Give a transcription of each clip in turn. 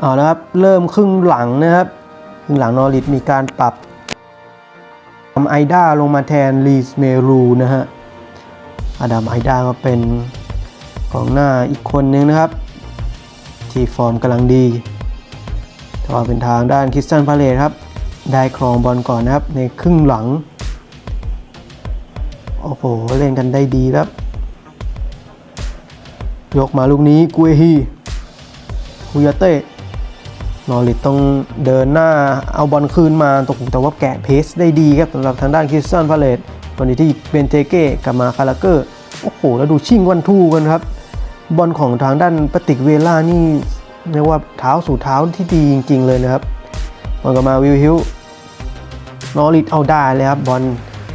เอาละครับเริ่มครึ่งหลังนะครับครึ่งหลังนอริทมีการปรับทำไอด้าลงมาแทนลีสเมรูนะฮะอดัมไอด้าก็เป็นกองหน้าอีกคนนึงนะครับ ที่ฟอร์มกำลังดีต่ว่าเป็นทางด้านคริสตันพาเลตครับ ได้ครองบอลก่อนนะครับ ในครึ่งหลัง โอ้โห เล่นกันได้ดีครับ ยกมาลูกนี้กุยฮีคุยาเต้ นอริตต้องเดินหน้าเอาบอลคืนมาตกแต่ว่าแกะเพสได้ดีครับสำหรับทางด้านคริสตันพาเลตวันนี้ที่เบนเทเก้กับมาคาราเกอร์โอ้โห แล้วดูชิ่งวันทูกันครับ บอลของทางด้านปฏิกเวล่านี่เรียกว่าเท้าสู่เท้าที่ดีจริง ๆ เลยนะครับบอลกลับมาวิวฮิลนอริตเอาได้เลยครับบอล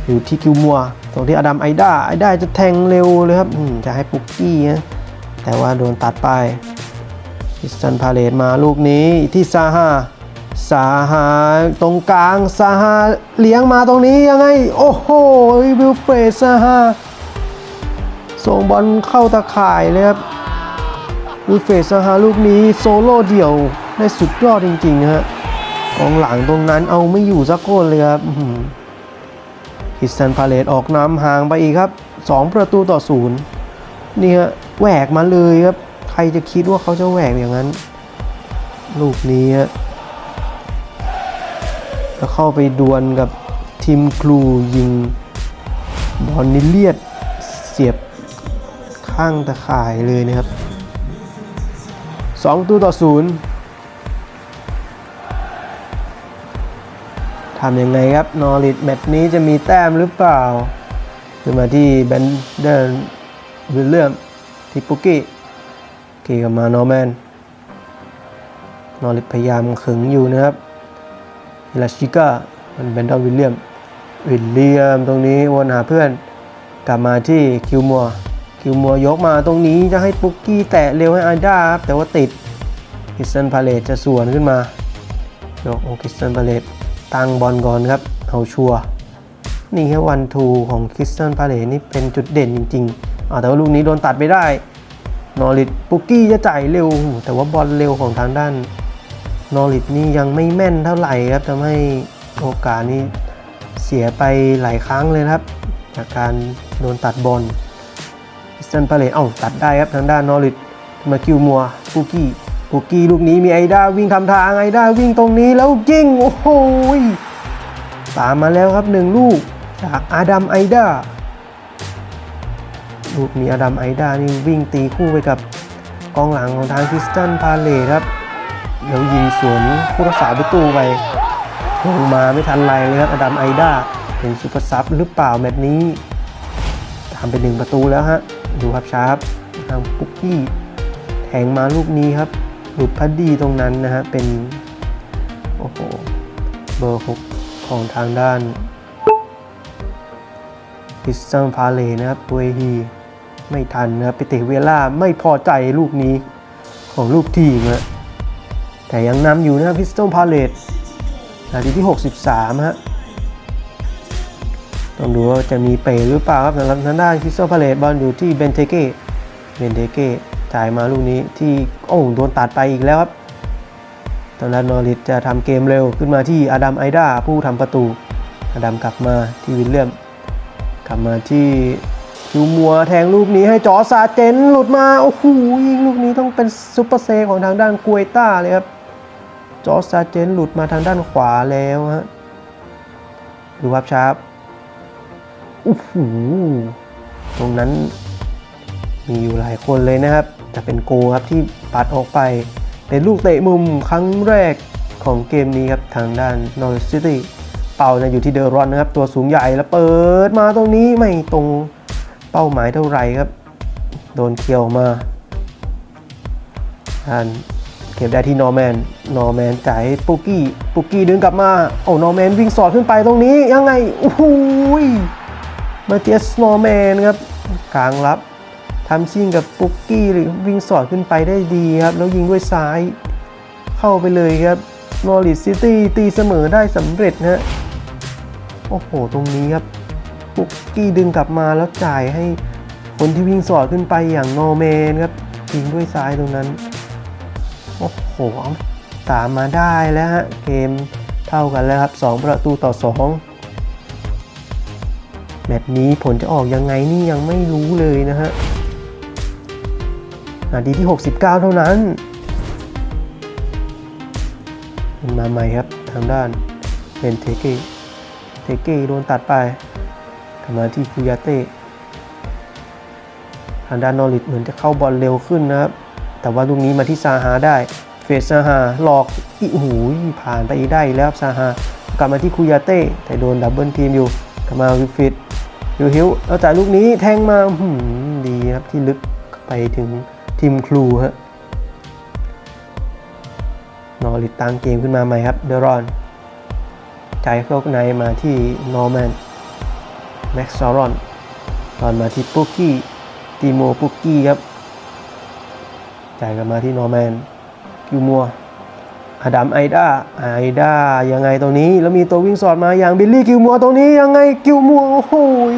อยู่ที่คิวมัวตรงที่อดัมไอด้าไอด้าจะแทงเร็วเลยครับจะให้ปุกกี้นะแต่ว่าโดนตัดไป พิสตันพาเลตมาลูกนี้ที่ซาฮาซาฮาตรงกลางซาฮาเลี้ยงมาตรงนี้ยังไง โอ้โหวิลเฟรดซาฮาส่งบอลเข้าตาข่ายเลยครับวิลเฟรดซาฮาลูกนี้โซโล่เดี่ยวได้สุดยอดจริงๆนะฮะกองหลังตรงนั้นเอาไม่อยู่สักคนเลยครับคริสตันพาเลตออกนำห่างไปอีกครับ 2 ประตูต่อศูนย์นี่ฮะแหวกมาเลยครับ ใครจะคิดว่าเขาจะแหวกอย่างนั้น ลูกนี้ฮะแล้วเข้าไปดวลกับทีมครูยิงบอลนิเลียดเสียบข้างตะข่ายเลยนะครับ2ตัวต่อศูนย์ทำยังไงครับ นอริทแมตช์นี้จะมีแต้มหรือเปล่าขึ้นมาที่แบนเดอร์วิลเลียมที่ปุก กีกับมานอแมนนอริพยายามขึงอยู่นะครับฮิลาชิก้ามันแบนดอนวิลเลียม วิลเลียมตรงนี้วนหาเพื่อน กลับมาที่คิวมัวคิวมัวยกมาตรงนี้จะให้ปุกกี้แตะเร็วให้อาด้าครับ แต่ว่าติดคริสตันพาเลตจะสวนขึ้นมายกโอคริสตันพาเลตตั้งบอลก่อนครับเอาชัวร์นี่แค่วันทูของคริสตันพาเลตนี่เป็นจุดเด่นจริงๆอ่าแต่ว่าลูกนี้โดนตัดไปได้ นอริทปุกกี้จะจ่ายเร็ว แต่ว่าบอลเร็วของทางด้านนอริทนี่ยังไม่แม่นเท่าไหร่ครับทำให้โอกาสนี้เสียไปหลายครั้งเลยครับ จากการโดนตัดบอลพิสตันพาเลตเอ้าตัดได้ครับทางด้านนอริทมาคิวมัวปูกี้ปูกี้ลูกนี้มีไอด้าวิ่งทำทางไอด้าวิ่งตรงนี้แล้วยิงโอ้โหยตามมาแล้วครับหนึ่งลูกจากอาดัมไอด้า ลูกนี้อดัมไอดานี่วิ่งตีคู่ไปกับกองหลังของทางคริสตันพาเลครับแล้วยิงสวนผู้รักษาประตูไปลงมาไม่ทันไรเลยครับอดัมไอดาเป็นซุปเปอร์ซับหรือเปล่าแมตช์นี้ทำไปหนึ่งประตูแล้วฮะดูครับชาร์ปทางปุกกี้แทงมาลูกนี้ครับหลุดพัดดีตรงนั้นนะฮะเป็นโอ้โหเบอร์หกของทางด้านพิสซังพาเลนะครับเวฮี ไม่ทันนะครับไปเตะเวล่าไม่พอใจลูกนี้ของลูกทีมนะแต่ยังนำอยู่นะพิสตันพาเลตนาทีที่ 63 ฮะ ต้องดูว่าจะมีเปหรือเปล่าครับสำหรับทางด้านคริสโตพาเลตบอลอยู่ที่เบนเทเก้ เบนเทเก้จ่ายมาลูกนี้ที่โอ้โดนตัดไปอีกแล้วครับทางด้นนอริทจะทำเกมเร็วขึ้นมาที่อดัมไอด้าผู้ทำประตู อดัมกลับมาที่วิลเลียม กลับมาที่ คิวมัวแทงลูกนี้ให้จอซาเจนหลุดมาโอ้โหยิงลูกนี้ต้องเป็นซุปเปอร์เซของทางด้านกวยต้าเลยครับจอซาเจนหลุดมาทางด้านขวาแล้วฮะดูภาพชาร์ปโอ้โหตรงนั้นมีอยู่หลายคนเลยนะครับ แต่เป็นโกครับที่ปัดออกไป เป็นลูกเตะมุมครั้งแรกของเกมนี้ครับทางด้านนอร์ซิตี้เป่านะอยู่ที่เดอรอนนะครับ ตัวสูงใหญ่แล้วเปิดมาตรงนี้ไม่ตรง เป้าหมายเท่าไหร่ครับ โดนเคี่ยวมาท่านเก็บได้ที่นอร์แมน นอร์แมนจ่ายให้ปุกกี้ ปุกกี้ดึงกลับมาโอ้นอร์แมนวิ่งสอดขึ้นไปตรงนี้ยังไงโอ้โหยมาเตียสนอร์แมนครับกลางรับทำชิ่งกับปุกกี้หรือวิ่งสอดขึ้นไปได้ดีครับ แล้วยิงด้วยซ้าย เข้าไปเลยครับนอริสซิตี้ตีเสมอได้สำเร็จนะฮะโอ้โห ตรงนี้ครับ ปุกกี้ดึงกลับมาแล้วจ่ายให้คนที่วิ่งสอดขึ้นไปอย่างโนอร์แมนครับยิงด้วยซ้ายตรงนั้น โอ้โหเอาตามมาได้แล้วฮะ เกมเท่ากันแล้วครับ 2 ประตูต่อ 2แมตช์นี้ผลจะออกยังไงนี่ยังไม่รู้เลยนะฮะนาทีที่ 69 เท่านั้นเป็นมาใหม่ครับทางด้านเป็นเทเกเทเกโดนตัดไป กลับมาที่คุยาเต้ทางด้านนอริทเหมือนจะเข้าบอลเร็วขึ้นนะครับ แต่ว่าลูกนี้มาที่ซาฮาได้ เฟสซาฮาหลอกอีหูยผ่านไปอีได้แล้วครับซาฮากลับมาที่คุยาเต้แต่โดนดับเบิลทีมอยู่ กลับมาวิฟิตยูฮิวแล้วจ่ายลูกนี้แทงมาดีครับที่ลึกไปถึงทีมครูฮะนอริตตั้งเกมขึ้นมาใหม่ครับเดรอนจ่ายเข้าในมาที่นอร์แมน แม็กซ์ซารอนตอนมาที่ปุกกี้ตีโมปุกกี้ครับ จ่ายกลับมาที่นอร์แมนกิวมัวอดัมไอด้าไอด้ายังไงตรงนี้ แล้วมีตัววิ่งสอดมาอย่างบิลลี่กิวมัวตรงนี้ยังไงกิวมัวโอ้โหย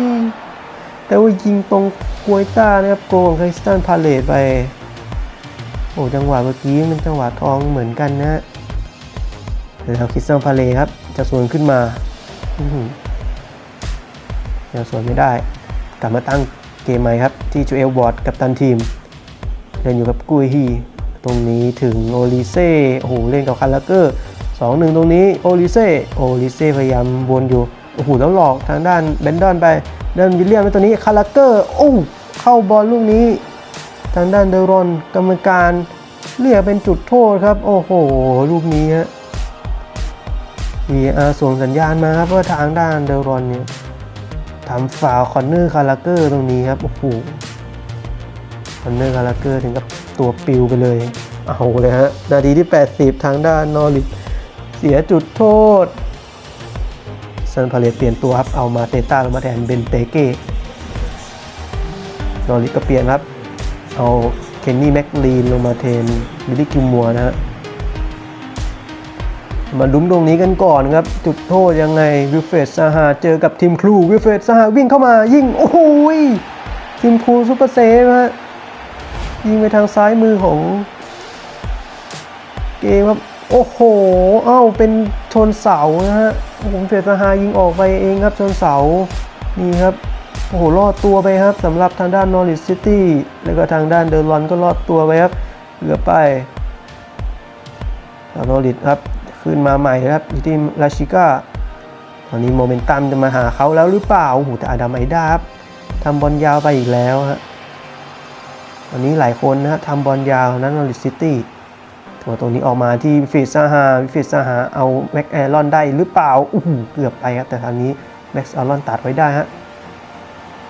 แต่ว่ายิงตรงกวยต้านะครับโกงคริสตันพาเลตไป โอ้จังหวะเมื่อกี้มันจังหวะทองเหมือนกันนะแล้วคริสตันพาเลตครับจะสวนขึ้นมา อื้อหือยังสวนไม่ได้ กลับมาตั้งเกมใหม่ครับ ที่จูเอลบอร์ดกับตันทีม เล่นอยู่กับกุยฮี ตรงนี้ถึงโอลิเซ่โอ้โหเล่นกับคาราเกอร์สองหนึ่งตรงนี้โอลิเซ่โอลิเซ่พยายามวนอยู่โอ้โหแล้วหลอกทางด้านเบนดอนไปเดินวิลเลียมไปตัวนี้คาราเกอร์โอ้เข้าบอลลูกนี้ ทางด้านเดรอนกรรมการเรียกเป็นจุดโทษครับ โอ้โหลูกนี้ฮะ VR ส่งสัญญาณมาครับว่าทางด้านเดรอนเนี่ย ทำฟาวคอนเนอร์คาราเกอร์ตรงนี้ครับ โอ้โห คอนเนอร์คาราเกอร์ถึงกับตัวปิวไปเลย เอาเลยฮะ นาทีที่ 80 ทางด้านนอริทเสียจุดโทษซันพาเลตเปลี่ยนตัวครับ เอามาเตต้าลงมาแทนเบนเตเก้นอริทก็เปลี่ยนครับ เอาเคนนี่แม็กลีนลงมาแทนบิลลี่กิมมัวนะฮะ มาลุ้มตรงนี้กันก่อนครับ จุดโทษยังไงวิเฟตซาฮาเจอกับทีมครูวิเฟตซาฮาวิ่งเข้ามายิงโอ้โหยทีมครูซูเปอร์เซฟฮะยิงไปทางซ้ายมือของเกมครับโอ้โหเอ้าเป็นชนเสานะฮะผมเฟตซาฮายิงออกไปเองครับชนเสานี่ครับโอ้โหรอดตัวไปครับสำหรับทางด้านนอริ t ซิตี้แล้วก็ทางด้านเดอร์ลอนก็รอดตัวไปครับเหลือไปนอริทครับ ขึ้นมาใหม่ครับอยู่ที่ราชิก้าตอนนี้โมเมนตัมจะมาหาเขาแล้วหรือเปล่าโอ้โหแต่อาดัมไอดาครับทำบอลยาวไปอีกแล้วฮะตอนนี้หลายคนนะฮะทำบอลยาวนั้นนอริทซิตี้ตัวตรงนี้ออกมาที่วิฟิตซาฮาวิฟิตซาฮาเอาแม็กแอรอนได้หรือเปล่าโอ้โหเกือบไปครับแต่ตอนนี้แม็กแอรอนตัดไว้ได้ฮะ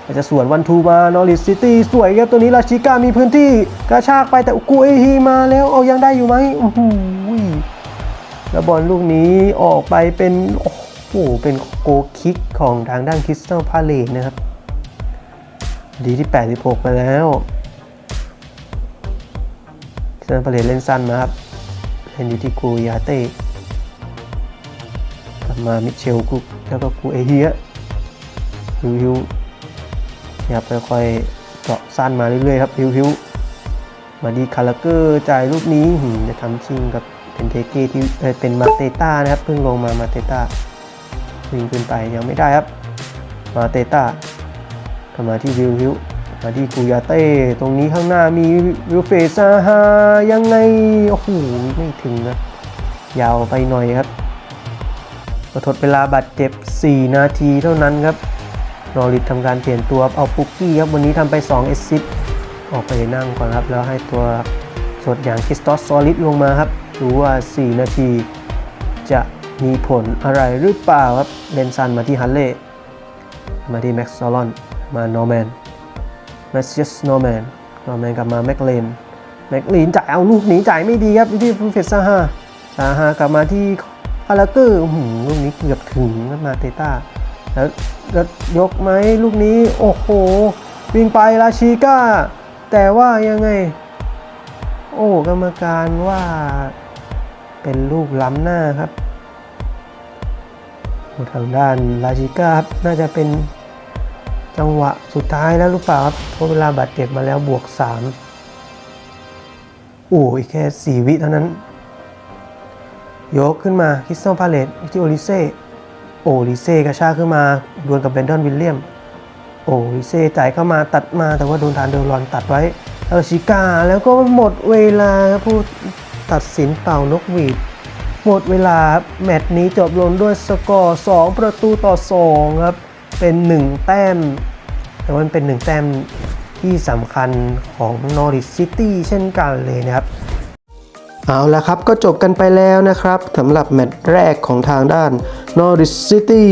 อาจจะสวนวันทูมานอริสซิตี้สวยครับตัวนี้ราชิก้ามีพื้นที่กระชากไปแต่กูเอฮีมาแล้วเอายังได้อยู่ไหมโอ้โห แล้วบอลลูกนี้ออกไปเป็น โอ้โห เป็นโกคิกของทางด้านคริสตัลพาเลตนะครับ ดีที่ 86 ไปแล้วคริสตัลพาเลตเล่นสั้นมาครับเล่นอยู่ที่กูยาเต้กลับมามิเชลกุกแล้วก็กูเอฮีอะฮิวฮิวนะครับค่อยเจาะสั้นมาเรื่อยๆครับพิวพิวมาดีคาราเกอร์จ่ายลูกนี้จะทำชิงกับ เป็นเทเก้ที่เป็นมาเตต้านะครับ เพิ่งลงมามาเตต้าวิ่งขึ้นไปยังไม่ได้ครับ มาเตต้ากลับมาที่วิวพิวมาที่กูยาเต้ตรงนี้ข้างหน้ามีวิวเฟซาฮายังไงโอ้โหไม่ถึงนะยาวไปหน่อยครับก็ทดเวลาบาดเจ็บ 4 นาทีเท่านั้นครับนอริททำการเปลี่ยนตัวเอาปุกกี้ครับวันนี้ทำไป2เอซซิสออกไปนั่งก่อนครับ แล้วให้ตัวสดอย่างคริสตอสซอลิดลงมาครับ ดูว่า 4 นาที จะมีผลอะไรหรือเปล่าครับเลนซันมาที่ฮันเล่มาที่แม็กซ์ซอลอนมาโนแมนแมสเชสนแมนโนแมนกลับมาแม็กเลนแม็กลีนจ่ายเอาลูกหนีจ่ายไม่ดีครับที่ฟูเฟสซาฮาซาฮากลับมาที่คาราเกอร์หืลูกนี้เกือบถึงครับมาเตต้าแล้วแล้วยกไหมลูกนี้โอ้โห วิ่งไปราชิก้า แต่ว่ายังไง โอ้กรรมการว่า เป็นลูกล้ำหน้าครับทางด้านราชิก้าครับน่าจะเป็นจังหวะสุดท้ายแล้วหรือเปล่าครับเพราะเวลาบาดเจ็บมาแล้วบวก3โอ้อีกแค่ 4 วิเท่านั้น ยกขึ้นมาคริสตัลพาเลตที่โอลิเซ่โอลิเซ่กระชากขึ้นมาดวลกับเบนดอนวิลเลียม โอลิเซ่จ่ายเข้ามาตัดมาแต่ว่าโดนทานเดอรอนตัดไว้เออชิก้าแล้วก็หมดเวลาครับผู้ ตัดสินเป่านกหวีด หมดเวลาครับแมตช์นี้จบลงด้วยสกอร์ 2 ประตูต่อ 2 ครับ เป็น 1 แต้ม แต่วันเป็น 1 แต้มที่สำคัญของนอริสซิตี้เช่นกันเลยนะครับเอาละครับก็จบกันไปแล้วนะครับสำหรับแมตช์แรกของทางด้าน Norwich City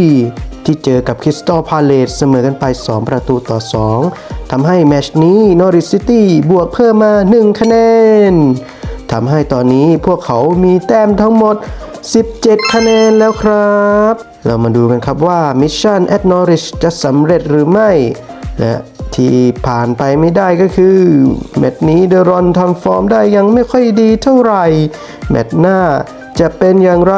ที่เจอกับ Crystal Palace เสมอกันไป 2 ประตูต่อ 2ทำให้แมตช์นี้ Norwich City บวกเพิ่มมา 1 คะแนน ทำให้ตอนนี้พวกเขามีแต้มทั้งหมด 17 คะแนนแล้วครับ เรามาดูกันครับว่า Mission at Norwich จะสำเร็จหรือไม่ และที่ผ่านไปไม่ได้ก็คือ แมตช์นี้เดรอนทำฟอร์มได้ยังไม่ค่อยดีเท่าไหร่ แมตช์หน้าจะเป็นอย่างไร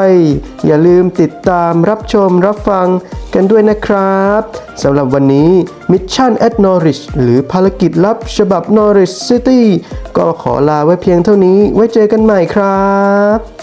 อย่าลืมติดตามรับชมรับฟัง กันด้วยนะครับสำหรับวันนี้ Mission at Norwich หรือภารกิจลับฉบับ Norwich City ก็ขอลาไว้เพียงเท่านี้ไว้เจอกันใหม่ครับ